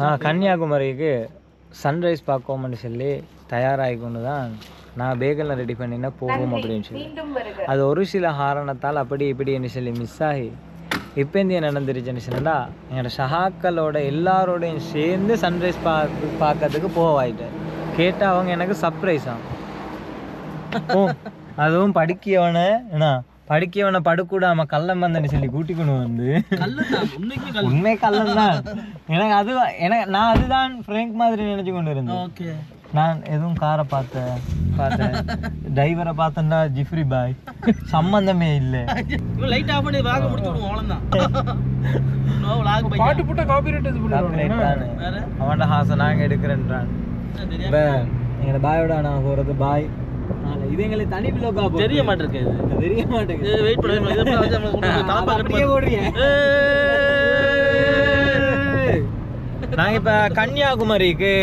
ஆ கன்னியாகுமரிக்கு சன்ரைஸ் பார்க்கோம்னு சொல்லி தயாராகி கொண்டு தான் நான் பேகெல்லாம் ரெடி பண்ணினா போகும் அப்படின்னு சொல்லி. அது ஒரு சில காரணத்தால் அப்படி இப்படின்னு சொல்லி மிஸ் ஆகி இப்போ இந்த என்ன நடந்துருச்சுன்னு சொன்னா என்னோட சகாக்களோட எல்லாரோடையும் சேர்ந்து சன்ரைஸ் பார்க்க பார்க்கறதுக்கு போவாயிட்டேன் கேட்டால் அவங்க எனக்கு சர்ப்ரைஸா ஓ அதுவும் படிக்கவனை என்ன? படிக்கவனை படுக்கூடாம கள்ளம் வந்தன்னு சொல்லி கூட்டிக்கொண்டு வந்து. உண்மை கள்ளம். தான் எனக்கு அது எனக்கு நான் அதுதான் ஃப்ரேங்க் மாதிரி நினைச்சு கொண்டு இருந்தேன். ஓகே. நான் எதுவும் காரை பார்த்தேன் பார்த்தேன் டிரைவரை பார்த்தேன்டா ஜிஃப்ரி பாய் சம்பந்தமே இல்லை. லைட் ஆஃப் பண்ணி வாங்க முடிச்சு விடுவோம் அவ்வளோதான் பாட்டு போட்டா காப்பி ரேட் இது Copyright தானே. வேற? அவன்ட ஹாசை நாங்கள் எடுக்கிறேன்றான். எங்களோட பாயோட நான் போகிறது பாய் இது எங்களுக்கு தனி பிலோக்கா தெரிய மாட்டிருக்கு இது தெரிய மாட்டேங்குது. வெயிட் பண்ணி அப்படியே இப்ப கன்னியாகுமரிக்கு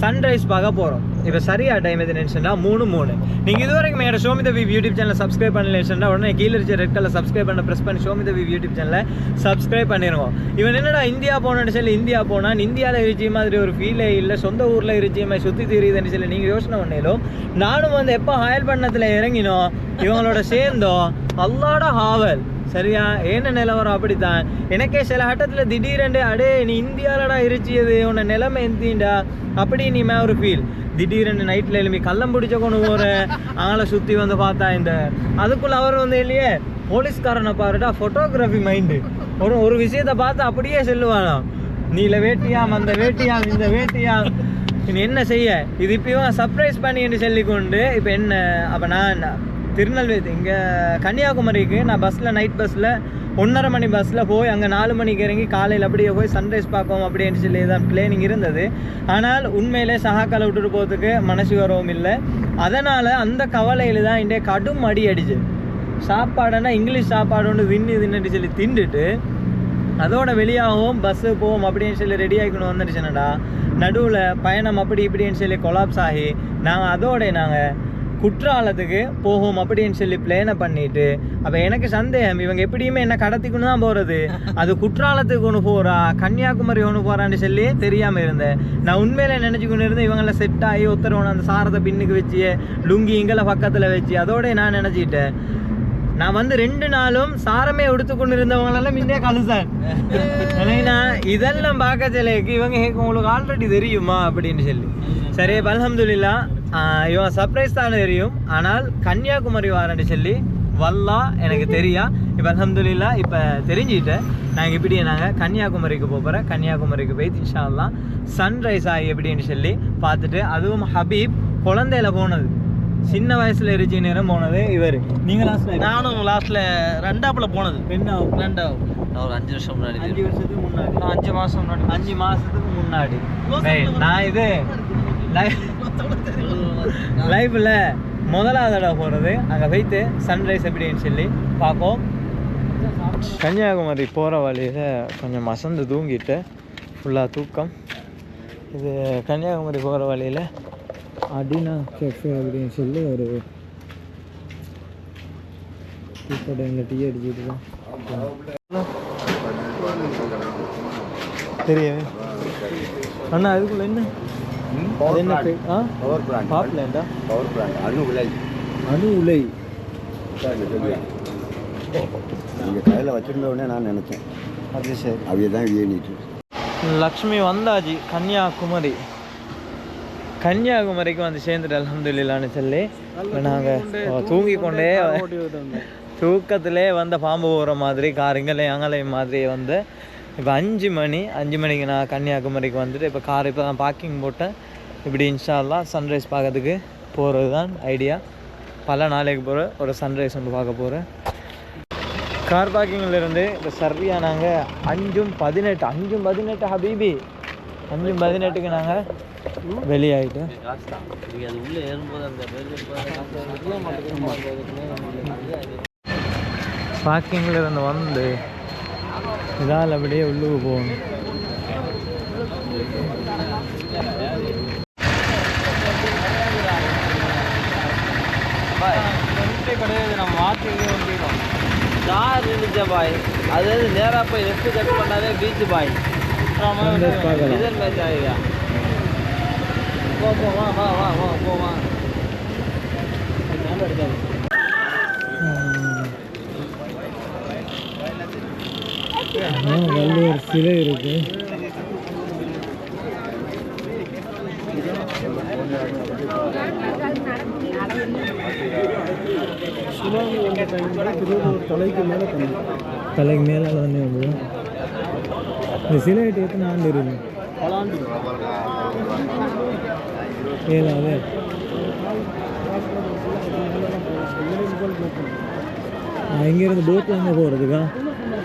சன்ரைஸ் பார்க்க போறோம். இப்போ சரியா டைம் எது நினைச்சுன்னா மூணு மூணு. நீங்கள் இது வரைக்கும் என்னோட ஷோமி தவி யூடியூப் சேனல் சப்ஸ்கிரைப் பண்ணலன்னா உடனே கீழே இருக்க ரெட் கலர் சப்ஸ்கிரைப் பண்ண பிரஸ் பண்ணி ஷோமி தவி யூடியூப் சேனலை சப்ஸ்கிரைப் பண்ணிருவோம் இவன் என்னடா இந்தியா போனேன்னு சொல்லி இந்தியா போனால் இந்தியாவில் இருச்சி மாதிரி ஒரு ஃபீலே இல்லை சொந்த ஊரில் இருச்சி மாதிரி சுற்றி தெரியுதுன்னு சொல்லி நீங்கள் யோசனை பண்ணிடும் நானும் வந்து எப்போ ஹயல் பண்ணத்தில் இறங்கினோம் இவங்களோட சேர்ந்தோம் அல்லாட ஹாவல் சரியா? என்ன நிலவரம் அப்படித்தான். எனக்கே சில ஆட்டத்தில் திடீரென்று அடே நீ இந்தியாவிலடா இருச்சியது உன்னை நிலைமை எந்திண்டா? அப்படி நீ மே ஒரு ஃபீல் திடீரெண்டு நைட்டில் எழுப்பி கள்ளம் பிடிச்ச கொண்டு போகிற ஆளை சுற்றி வந்து பார்த்தா இந்த அதுக்குள்ள அவர் வந்து இல்லையே போலீஸ்காரனை பாருடா ஃபோட்டோகிராஃபி மைண்டு ஒரு ஒரு விஷயத்தை பார்த்து அப்படியே செல்லுவானாம் நீல வேட்டியாம் அந்த வேட்டியாம் இந்த வேட்டியாம். நீ என்ன செய்ய? இது இப்பயும் சர்ப்ரைஸ் பண்ணி என்று சொல்லிக்கொண்டு இப்போ என்ன? அப்போ நான் திருநெல்வேலி இங்கே கன்னியாகுமரிக்கு நான் பஸ்ஸில் நைட் பஸ்ஸில் ஒன்றரை மணி பஸ்ஸில் போய் அங்கே நாலு மணிக்கு இறங்கி காலையில் அப்படியே போய் சன்ரைஸ் பார்ப்போம் அப்படின்னு சொல்லி தான் பிளேனிங் இருந்தது. ஆனால் உண்மையிலே சகாக்காலை விட்டுட்டு போகிறதுக்கு மனசு வரவும் இல்லை. அதனால் அந்த கவலையில் தான் இன்றைய கடும் அடி அடிச்சு. சாப்பாடுனா இங்கிலீஷ் சாப்பாடு ஒன்று தின்னு தின்னுட்டு சொல்லி தின்றுட்டு அதோட வெளியாகவும் பஸ்ஸு போவோம் அப்படின்னு சொல்லி ரெடி ஆகிக்கணும் வந்துருச்சுனடா. நடுவில் பயணம் அப்படி இப்படின்னு சொல்லி கொலாப்ஸ் ஆகி நாங்கள் அதோட நாங்கள் குற்றாலத்துக்கு போகும் அப்படின்னு சொல்லி பிளேனை பண்ணிட்டு அப்போ எனக்கு சந்தேகம் இவங்க எப்படியுமே என்ன கடத்திக்குன்னு தான் போகிறது அது குற்றாலத்துக்கு ஒன்று போகிறா கன்னியாகுமரி ஒன்று போகிறான்னு சொல்லி தெரியாமல் இருந்தேன். நான் உண்மையில நினச்சிக்கொண்டு இருந்தேன் இவங்கள செட் ஆகி ஒருத்தர் அந்த சாரத்தை பின்னுக்கு வச்சு லுங்கி இங்கெல்லாம் பக்கத்தில் வச்சு அதோட நான் நினச்சிக்கிட்டேன் நான் வந்து ரெண்டு நாளும் சாரமே எடுத்து கொண்டு இருந்தவங்களெல்லாம் முன்னே கழுசான் ஏன்னா இதெல்லாம் பார்க்க சிலைக்கு இவங்க கேட்கும் உங்களுக்கு ஆல்ரெடி தெரியுமா அப்படின்னு சொல்லி. சரி அலமதுல்லா இவன் சர்ப்ரைஸ் தான் தெரியும். ஆனால் கன்னியாகுமரி வாரன்னு சொல்லி வல்லா எனக்கு தெரியா. இப்போ அல்ஹம்துலில்லா இப்போ தெரிஞ்சுக்கிட்டேன். நாங்கள் இப்படி நாங்கள் கன்னியாகுமரிக்கு போக போகிறோம் கன்னியாகுமரிக்கு போய் இன்ஷால்லாம் சன்ரைஸ் ஆகி எப்படின்னு சொல்லி பார்த்துட்டு அதுவும் ஹபீப் குழந்தையில போனது. சின்ன வயசுல இருச்சி நேரம் போனது இவர். நீங்க லாஸ்ட்ல நானும் லாஸ்ட்ல ரெண்டாப்புல போனது. ரெண்டாவது நான் ஒரு அஞ்சு வருஷம் முன்னாடி அஞ்சு வருஷத்துக்கு முன்னாடி. நான் அஞ்சு மாசம் முன்னாடி. அஞ்சு மாசத்துக்கு முன்னாடி. நான் இது லைஃப்பில் முதலாவது தடவை போகிறது அங்கே வைத்து சன்ரைஸ் எப்படின்னு சொல்லி பார்ப்போம். கன்னியாகுமரி போகிற வழியில் கொஞ்சம் மசந்து தூங்கிட்டு ஃபுல்லாக தூக்கம். இது கன்னியாகுமரி போகிற வழியில் அடினா கெஃபே அப்படின்னு சொல்லி ஒரு டீ கடை எங்கள் டீ அடிச்சுட்டு தான். தெரியவே அண்ணா அதுக்குள்ள என்ன? அது என்ன பே- ஆ? பவர் பிளான்ட் பாப்லேண்டா பவர் பிளான்ட் அணு விலை அணு உலை. நீங்கள் கையில் வச்சிருந்த உடனே நான் நினச்சேன். அது சரி. தான் லக்ஷ்மி வந்தாஜி கன்னியாகுமரி. கன்னியாகுமரிக்கு வந்து சேர்ந்துட்டு அல்ஹம்துலில்லான்னு சொல்லி நாங்கள் தூங்கி கொண்டே தூக்கத்திலே வந்த பாம்பு போகிற மாதிரி காருங்களையும் அங்கலையும் மாதிரி வந்து இப்போ அஞ்சு மணி அஞ்சு மணிக்கு நான் கன்னியாகுமரிக்கு வந்துட்டு இப்போ கார் இப்போ தான் பார்க்கிங் போட்டேன். இப்படி இன்ஷால்லாம் சன்ரைஸ் பார்க்கறதுக்கு போகிறது தான் ஐடியா பல நாளைக்கு போகிற ஒரு சன்ரைஸ் ஒன்று பார்க்க போகிறேன் கார் பார்க்கிங்கில் இருந்து இப்போ சரியாக நாங்கள் அஞ்சும் பதினெட்டு அஞ்சும் பதினெட்டு ஹபீபி. அஞ்சும் பதினெட்டுக்கு நாங்கள் வெளியாகிட்டோம் அது பார்க்கிங்கில் இருந்து வந்து இதால் அப்படியே உள்ளுக்கு போகணும். கிடையாது நம்ம மாற்றிங்க வந்துடும் கார் இருந்துச்சா பாய்? அதாவது நேராக போய் லெஃப்ட் கட் பண்ணாதே பீச் பாய். இதன் மேட்ச் ஆகுதா போ போ வா வா வா வா போ வா. ஞாபகம் வள்ளுவர் சிலை இருக்கு. தலைக்கு மேலே தண்ணி வந்து. இந்த சிலை கட்டி எத்தனை ஆண்டு இருக்கு? பலாண்டு ஏழாவது இங்கேருந்து போட்டில் அங்கே போகிறதுக்கா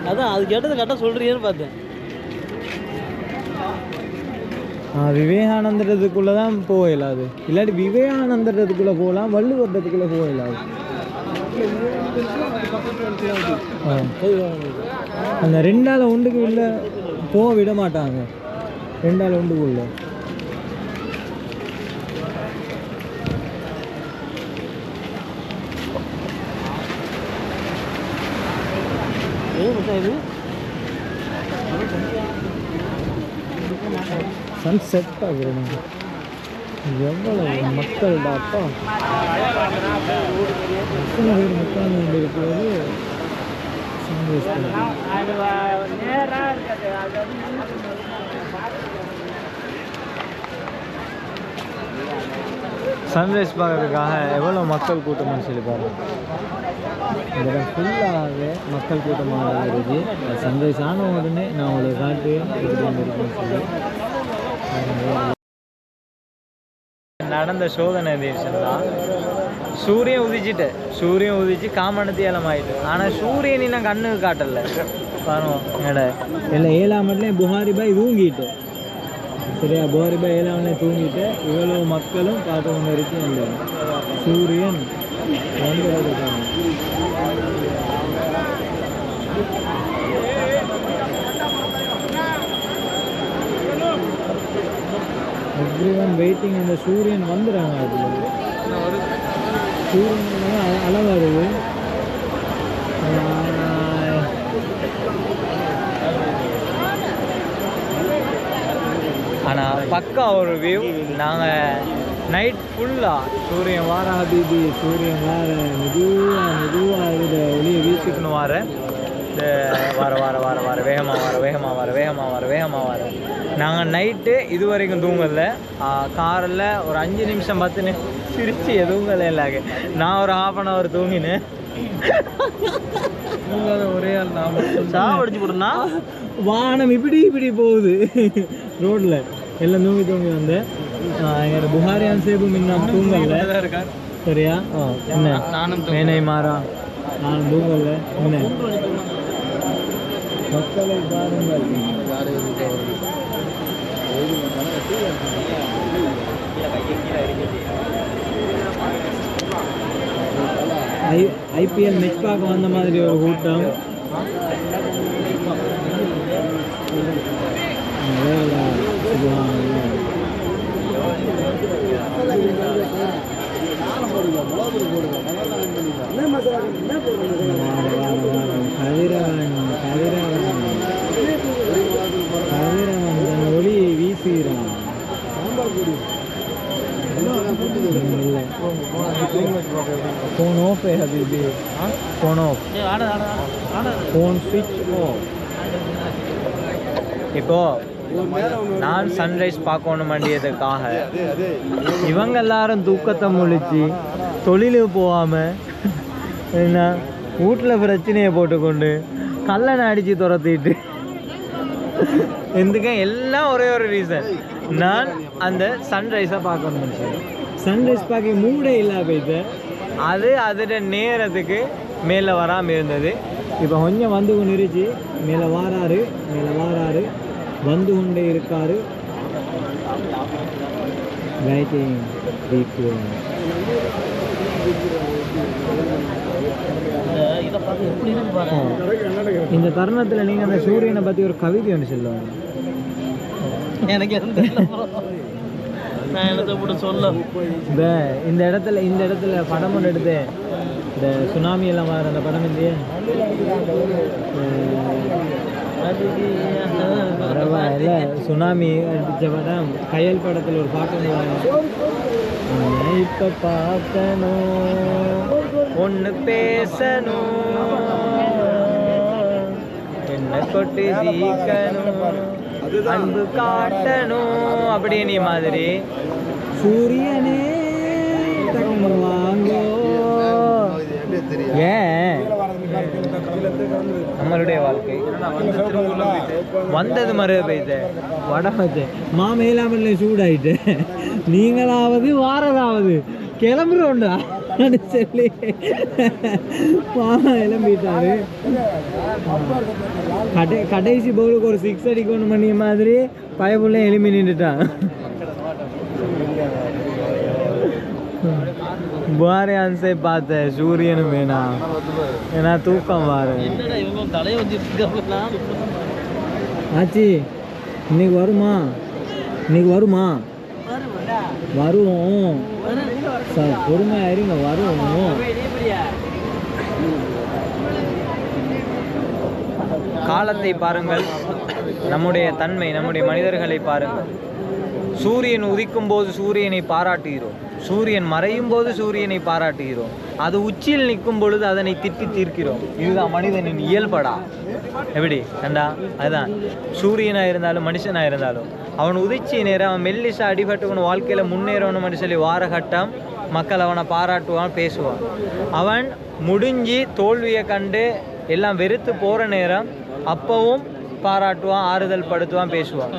அதான் அது கேட்டது கரெக்டாக சொல்கிறீங்கன்னு பார்த்தேன். விவேகானந்தரத்துக்குள்ளே தான் போகலாது இல்லாட்டி விவேகானந்தரத்துக்குள்ளே போகலாம் வள்ளுவரத்துக்குள்ளே போகலாது ஆ. அந்த ரெண்டால ஒன்றுக்கு உள்ள போக விட மாட்டாங்க. ரெண்டால ஒன்றுக்கு உள்ள. இது சன் செட் ஆகுறேன் எவ்வளவு மக்கள் டாப்பா எத்தனை பேர் உட்கார்ந்து இருக்கிறது? சன்ரைஸ் சன்ரைஸ் பார்க்கறதுக்காக எவ்வளோ மக்கள் கூட்டம்னு சொல்லி பாருங்க இந்த இடம் ஃபுல்லாகவே மக்கள் கூட்டமாக இருக்கு. சன்ரைஸ் ஆன உடனே நான் காட்டுவேன் எப்படி இருக்குன்னு சொல்லி. நடந்த சோதனை தான் சூரியன் உதிச்சிட்டு சூரியன் உதிச்சு காமணத்து ஏலமாயிட்டு ஆனால் சூரியன் இன்னும் கண்ணுக்கு காட்டல. பாருங்க எட இல்லை ஏழாம் மட்டும் புகாரி பாய் தூங்கிட்டு. சரியா? புகாரி பாய் தூங்கிட்டு இவ்வளவு மக்களும் பார்த்து கொண்டு இருக்கு அந்த சூரியன் வந்துடுறதுக்காக எவ்ரி ஒன் வெயிட்டிங் அந்த சூரியன் வந்துடுறாங்க. அதில் சூரியன் அளவாக இருக்குது இருக்கு ஆஹ் ஆனால் பக்கா ஒரு வியூ நாங்கள் நைட் ஃபுல்லாக சூரியன் வார. ஹபீபி சூரியன் வார மெதுவாக மெதுவாக இதில் ஒளியை வீசிக்கணும் வார. இந்த வார வார வார வார வேகமாக வார வேகமாக வார வேகமாக வார வேகமாக வார. நாங்கள் நைட்டு இது வரைக்கும் தூங்கல காரில் ஒரு அஞ்சு நிமிஷம் பத்து நிமிஷம் சிரிச்சு எதுவும் இல்லாக நான் ஒரு ஹாஃப் அன் ஹவர் தூங்கினேன். ஒரே ஆள் நான் சாவடிச்சு போடுனா வானம் இப்படி இப்படி போகுது. ரோட்ல. எல்லாம் தூங்கி தூங்கி வந்தேன் எங்களோட புகாரியான் சேபு முன்ன தூங்கல சரியா என்ன நானும் மேனை மாறா நான் தூங்கல என்ன மக்களை பாருங்கள் ஐ ஐபிஎல் மெச் பார்க்க வந்த மாதிரி ஒரு கூட்டம் வேலை கதிரவன் கதிரவன் கதிரவன் தன் ஒளியை வீசுகிறான் ஃபோன் ஆஃப் ஹபீபி ஃபோன் ஆஃப் ஃபோன் ஸ்விட்ச் ஆஃப் இப்போ நான் சன்ரைஸ் பார்க்கணும் வேண்டியதுக்காக இவங்க எல்லாரும் தூக்கத்தை முழிச்சு தொழிலுக்கு போகாம என்ன வீட்டில் பிரச்சனையை போட்டுக்கொண்டு கல்லணை அடித்து துரத்திட்டு. எதுக்கு? எல்லாம் ஒரே ஒரு ரீசன் நான் அந்த சன்ரைஸை பார்க்கணும் சன்ரைஸ் பார்க்க மூடே இல்லாம போயிட்டு. அது அதோட நேரத்துக்கு மேலே வராமல் இருந்தது. இப்போ கொஞ்சம் வந்து கொண்டு இருந்துச்சு மேலே வாராரு மேலே வாராரு. வந்து கொண்டே இருக்காரு. இந்த தருணத்தில் நீங்கள் அந்த சூரியனை பற்றி ஒரு கவிதை ஒன்று சொல்லுவாங்க எனக்கு. நான் என்னத்தை சொல்ல? இந்த இந்த இடத்துல இந்த இடத்துல படம் ஒன்று எடுத்து. இந்த சுனாமி எல்லாம் வர அந்த படம் இல்லையே பரவாயில்ல. சுனாமி அடிச்ச படம் கையல் படத்தில் ஒரு பாட்டு உன்னை இப்ப பார்க்கணும் ஒன்று பேசணும் என்ன கொட்டு தீக்கணும் அன்பு காட்டணும் அப்படின்னு மாதிரி. சூரியனே டக்குனு வாங்கோ ஏன்? நம்மளுடைய வாழ்க்கை. வந்தது மறுபடியும் பெய்த வட வச்சு மாமேலாமல்ல சூடாயிட்டு. நீங்களாவது வாரதாவது. கிளம்புறோண்டா சொல்லி மாமா கிளம்பிட்டாரு. கடை கடைசி பவுலுக்கு ஒரு சிக்ஸ் அடிக்கணும் பண்ணி மாதிரி பயப்புள்ள எலும்பி நின்றுட்டான். பாரியான்ஸை பார்த்தேன் சூரியனும் வேணாம் ஏன்னா தூக்கம் வாரு ஆச்சி இன்னைக்கு வருமா? இன்னைக்கு வருமா? வரும் சார் பொறுமையா இருங்க வரும் காலத்தை பாருங்கள். நம்முடைய தன்மை நம்முடைய மனிதர்களை பாருங்கள். சூரியன் உதிக்கும் போது சூரியனை பாராட்டுகிறோம். சூரியன் மறையும் போது சூரியனை பாராட்டுகிறோம். அது உச்சியில் நிற்கும் பொழுது அதனை திட்டி தீர்க்கிறோம். இதுதான் மனிதனின் இயல்படா. எப்படி? கண்டா? அதுதான். சூரியனாக இருந்தாலும் மனுஷனாக இருந்தாலும். அவன் உதிச்சி நேரம் அவன் மெல்லிசா அடிபட்டுக்கணும் வாழ்க்கையில் முன்னேறணும்னு சொல்லி வார கட்டம் மக்கள் அவனை பாராட்டுவான் பேசுவான். அவன் முடிஞ்சு தோல்வியை கண்டு எல்லாம் வெறுத்து போகிற நேரம் அப்பவும் பாராட்டுவான் ஆறுதல் படுத்துவான் பேசுவான்.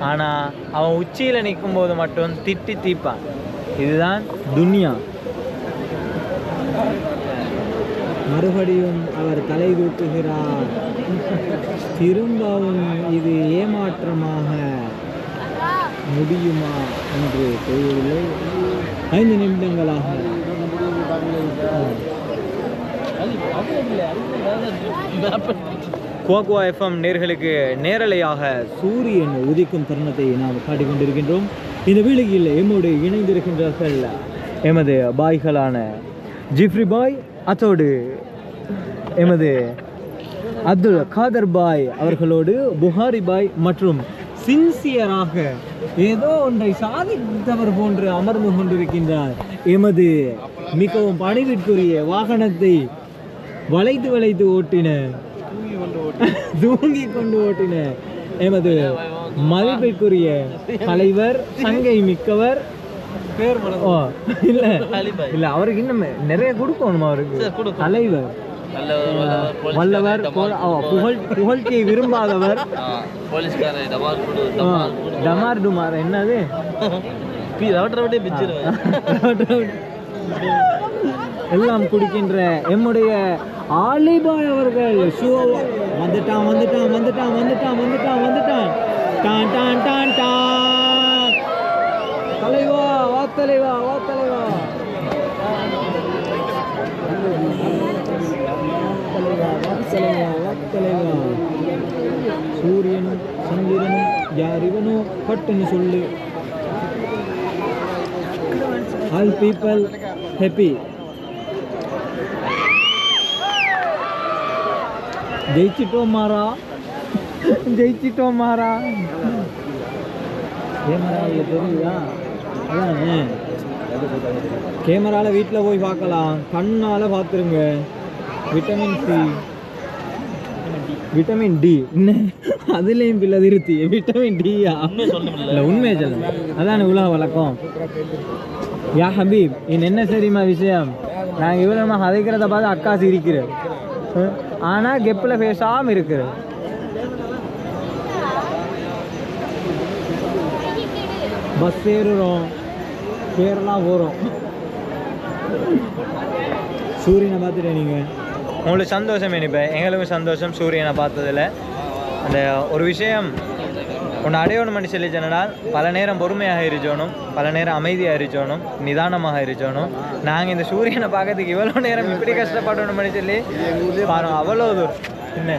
ஆனால் அவன் உச்சியில் நிற்கும் போது மட்டும் திட்டி தீப்பான் இதுதான் துனியா. மறுபடியும் அவர் தலை தூக்குகிறார். திரும்பவும் இது ஏமாற்றமாக முடியுமா என்று தெரியவில்லை. ஐந்து நிமிடங்களாக. குவாக்குவா எஃப்எம் நேர்களுக்கு நேரலையாக சூரியன் உதிக்கும் தருணத்தை நாம் காட்டிக் கொண்டிருக்கின்றோம் இந்த வேளையில் எம்மோடு இணைந்திருக்கின்றார்கள் எமது பாய்களான ஜிஃப்ரி பாய் அத்தோடு எமது அப்துல் காதர் பாய் அவர்களோடு புகாரி பாய் மற்றும் சின்சியராக ஏதோ ஒன்றை சாதித்தவர் போன்று அமர்ந்து கொண்டிருக்கின்றார். எமது மிகவும் பணிவிற்குரிய வாகனத்தை வளைத்து வளைத்து ஓட்டின தூங்கி கொண்டு ஓட்டின எமது மதிப்பிற்குரிய தலைவர் சங்கை மிக்கவர். பேர் ஓ இல்ல. இல்ல அவருக்கு இன்னும் நிறைய கொடுக்கணும் அவருக்கு. தலைவர். வல்லவர், புகழ்- புகழ்ச்சியை விரும்பாதவர். டமார் டமார் என்னது? எல்லாம் குடிக்கின்ற எம்முடைய ஆலிபாய் அவர்கள். ஷூ வந்துட்டான் வந்துட்டான் வந்துட்டான் வந்துட்டான் வந்துட்டான் வந்துட்டான். டான் டான் டான் டான். தலைவா வா தலைவா வா தலைவா. தலைவா, வா சூரியன் சந்திரன் யார் இவனோ பட்டுன்னு சொல்லு. ஆல் பீப்பிள் ஹாப்பி ஜெயிச்சிட்டோம் மாறா. ஜெயிச்சிட்டோம் மாறா. கேமராவில் தெரியுதா? அதானே? கேமராவில் வீட்டில் போய் பார்க்கலாம். கண்ணால் பார்த்துருங்க. விட்டமின் சி விட்டமின் டி அதுலேயும் பிள்ளை திருத்தி. விட்டமின் டியா இல்லை உண்மையை சொல்லுங்க அதான் உலக வழக்கம். யா ஹபீப் இது என்ன தெரியுமா விஷயம்? நாங்கள் இவ்வளோ நம்ம கதைக்கிறத பார்த்து அக்கா சிரிக்கிறேன் ஆனால் கெப்பில் பேசாமல் இருக்கிறேன். பஸ் ஏறுறோம். கேரளா போகிறோம் சூரியனை பார்த்துட்டேன் நீங்கள் உங்களுக்கு சந்தோஷம் இனிப்பேன் எங்களுக்கும் சந்தோஷம் சூரியனை பார்த்ததில். அந்த ஒரு விஷயம் ஒன்று அடையணும் பண்ணி சொல்லி சொன்னால் பல நேரம் பொறுமையாக இருக்கணும் பல நேரம் அமைதியாக இருக்கணும் நிதானமாக இருக்கணும் நாங்கள் இந்த சூரியனை பார்க்கறதுக்கு இவ்வளோ நேரம் இப்படி கஷ்டப்படணும் பண்ணி சொல்லி பாருங்க அவ்வளோ தூரம். என்ன?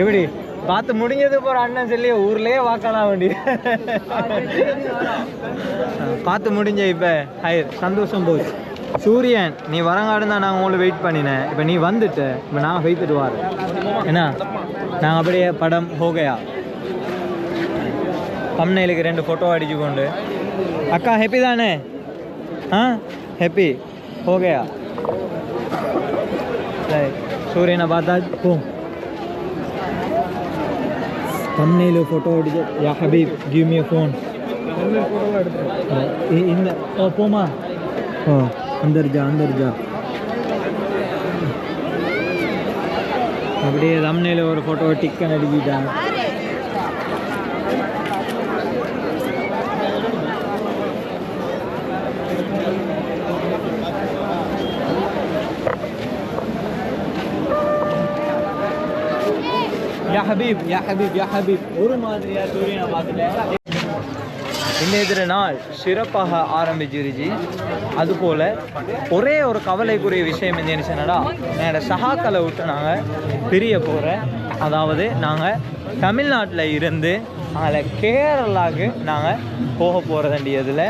எப்படி? பார்த்து முடிஞ்சது போகிற அண்ணன் சொல்லி ஊர்லேயே வாக்கலாம் வேண்டி பார்த்து முடிஞ்ச இப்போ ஹயர் சந்தோஷம் போச்சு. சூரியன் நீ வரங்காடு தான் நான் உங்களை வெயிட் பண்ணினேன். இப்போ நீ வந்துட்ட இப்போ நான் வைத்துட்டு வாரேன். என்ன நாங்கள் அப்படியே படம் ஹோகையா? தம்னைலுக்கு ரெண்டு ஃபோட்டோ அடிச்சு கொண்டு அக்கா ஹெப்பி தானே? ஆ? ஹெப்பி ஓகேயா சூரியனை பார்த்தா போ தம்னையில் ஃபோட்டோ அடிச்சு யா ஹபீப் கிவ் மீ ஃபோன் இந்த ஓ போமா ஓ அந்தர் ஜா அந்தர் ஜா அப்படியே தம்னையில் ஒரு ஃபோட்டோ டிக்கன் அடிக்கிட்டான் ஹபீப் யா ஹபீப் யா ஹபீப். ஒரு மாதிரியா சூரியனை பார்த்துட்டேன் இன்றைய நாள் சிறப்பாக ஆரம்பிச்சிருச்சு அதுபோல் ஒரே ஒரு கவலைக்குரிய விஷயம் என்ன என்னடா என்னோட சகாக்களை விட்டு நாங்கள் பிரிய போகிறேன் அதாவது நாங்கள் தமிழ்நாட்டில் இருந்து அதில் கேரளாவுக்கு நாங்கள் போக போகிறதண்டியதில்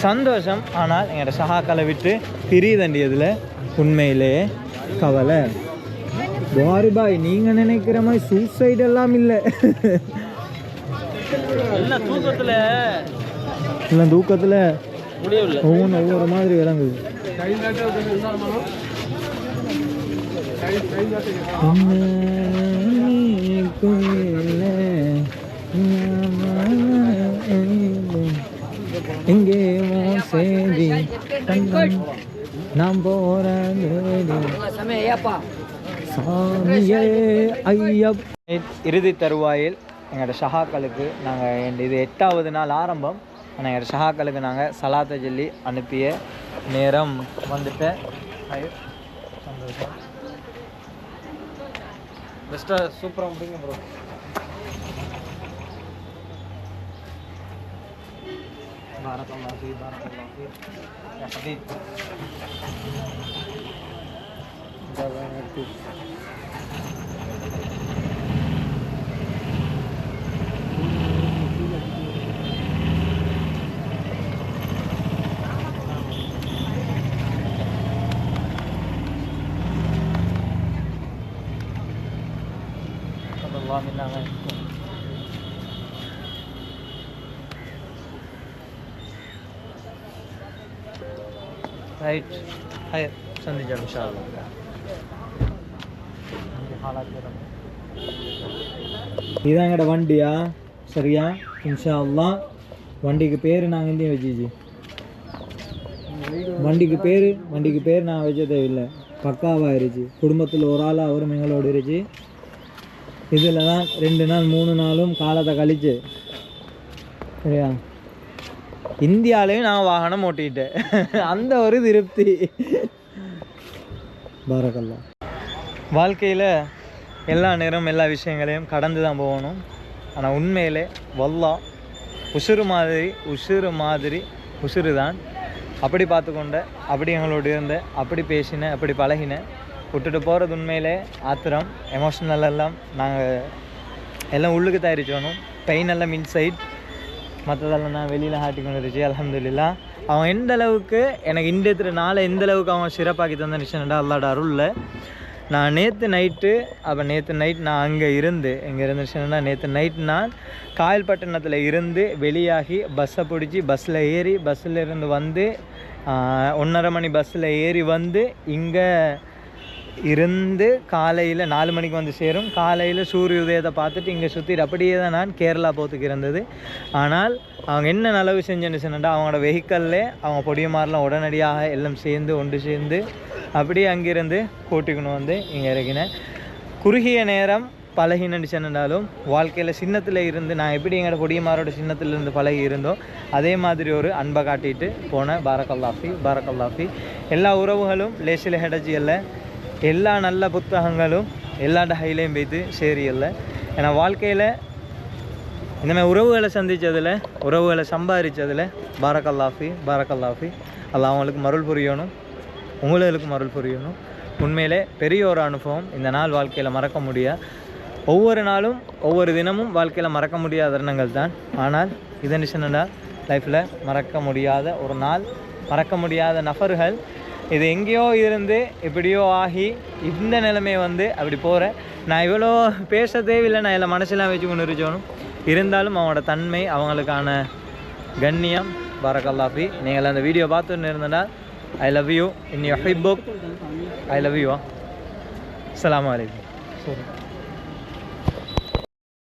சந்தோஷம் ஆனால் எங்களோட சகாக்களை விட்டு பிரியதண்டியதில் உண்மையிலேயே கவலை. பாரி பாய் நீங்கள் நினைக்கிற மாதிரி சூசைட் எல்லாம் இல்லை. என்ன தூக்கத்துல. இல்லை தூக்கத்தில் ஒவ்வொன்று ஒவ்வொரு மாதிரி இறங்குது எங்கே சேதி தங்கம் நாம் போற ஐயப் இறுதி தருவாயில் எங்களோட ஷஹாக்களுக்கு நாங்கள் இது எட்டாவது நாள் ஆரம்பம். ஆனால் எங்கள் ஷஹாக்களுக்கு நாங்கள் சலாத்தை சொல்லி அனுப்பிய நேரம் வந்துட்டு. பெஸ்ட்டாக சூப்பராக முடிங்க bro Bharat Bharat nggak ngerti. Allah minna minkum right hi sandhya நாலாயிரம் இதாங்கட வண்டியா? சரியா? இன்ஷா அல்லா வண்டிக்கு பேர் நாங்கள் இந்தியும் வச்சிச்சு வண்டிக்கு பேர் வண்டிக்கு பேர் நான் வச்ச தேவையில்லை. பக்காவாக இருச்சு. குடும்பத்தில் ஒரு ஆள் அவரும் எங்களோடு இருச்சு. இதில் தான் ரெண்டு நாள் மூணு நாளும் காலத்தை கழிச்சு. சரியா? இந்தியாவிலையும் நான் வாகனம் ஓட்டிட்டேன் அந்த ஒரு திருப்தி. பாரக்கல்லா வாழ்க்கையில் எல்லா நேரம் எல்லா விஷயங்களையும் கடந்து தான் போகணும். ஆனால் உண்மையிலே வல்லா உசுறு மாதிரி உசுறு மாதிரி உசுறு தான். அப்படி பார்த்துக்கொண்ட அப்படி எங்களோடு இருந்த அப்படி பேசின அப்படி பழகின விட்டுட்டு போகிறது உண்மையிலே ஆத்திரம் எமோஷ்னல் எல்லாம் நாங்கள் எல்லாம் உள்ளுக்கு தயாரிச்சோணும். பெயின் எல்லாம் இன்சைட் மற்றதெல்லாம் நான் வெளியில் ஹாட்டி கொண்டு இருந்துச்சு அலமதுல்லா அவன் எந்த அளவுக்கு எனக்கு இன்றைய நாளை எந்த அளவுக்கு அவன் சிறப்பாக்கி தந்த நிச்சயம்டா அல்லாட அருளில் நான் நேற்று நைட்டு அப்போ நேற்று நைட் நான் அங்கே இருந்து எங்கே இருந்துச்சுன்னா நேற்று நைட் நான் காயல்பட்டினத்தில் இருந்து வெளியாகி பஸ்ஸை பிடிச்சி பஸ்ஸில் ஏறி பஸ்ஸில் இருந்து வந்து ஒன்றரை மணி பஸ்ஸில் ஏறி வந்து இங்கே இருந்து காலையில் நாலு மணிக்கு வந்து சேரும். காலையில் சூரிய உதயத்தை பார்த்துட்டு இங்கே சுற்றிட்டு அப்படியே தான் நான் கேரளா போகிறதுக்கு இருந்தது. ஆனால் அவங்க என்ன நலவு செஞ்சேன்னு சொன்னா அவங்களோட வெஹிக்கல்லே அவங்க பொடியமாரெலாம் உடனடியாக எல்லாம் சேர்ந்து ஒன்று சேர்ந்து அப்படியே அங்கிருந்து கூட்டிக்கணும் வந்து இங்கே இறக்கினேன் குறுகிய நேரம் பழகினு சொன்னாலும் வாழ்க்கையில் சின்னத்தில் இருந்து நான் எப்படி எங்களோட கொடியமாரோட சின்னத்தில் இருந்து பழகி இருந்தோ அதே மாதிரி ஒரு அன்பை காட்டிட்டு போனேன். பாரக்கல்லாஃபி பாரக்கல்லாஃபி. எல்லா உறவுகளும் லேசில் ஹெடஜி இல்லை எல்லா நல்ல புத்தகங்களும் எல்லா ஹைலையும் போய்த்து சேரியல்ல. இல்லை ஏன்னா வாழ்க்கையில் இந்த மாதிரி உறவுகளை சந்தித்ததில் உறவுகளை சம்பாதிச்சதில் பாரக்கல்லாஃபி பாரக்கல்லாஃபி. அதில் அவங்களுக்கு மருள் புரியணும். உங்களுக்கு மருள் புரியணும். உண்மையிலே பெரிய ஒரு அனுபவம் இந்த நாள் வாழ்க்கையில் மறக்க முடியாது ஒவ்வொரு நாளும் ஒவ்வொரு தினமும் வாழ்க்கையில் மறக்க முடியாத தருணங்கள் தான். ஆனால் இதன் சொன்னா லைஃப்பில் மறக்க முடியாத ஒரு நாள் மறக்க முடியாத நபர்கள் இது எங்கேயோ இருந்து எப்படியோ ஆகி இந்த நிலைமையை வந்து அப்படி போகிறேன் நான் இவ்வளோ பேச தேவையில்லை. நான் எல்லாம் மனசெல்லாம் வச்சு கொண்டு இருக்கணும் இருந்தாலும் அவனோட தன்மை அவங்களுக்கான கண்ணியம். பரகல்லாஃபி நீங்கள் அந்த வீடியோ பார்த்துன்னு இருந்தனா I love you in you ஹிப்புக் I love you அஸ்லாம் வலைக்கம் சரி.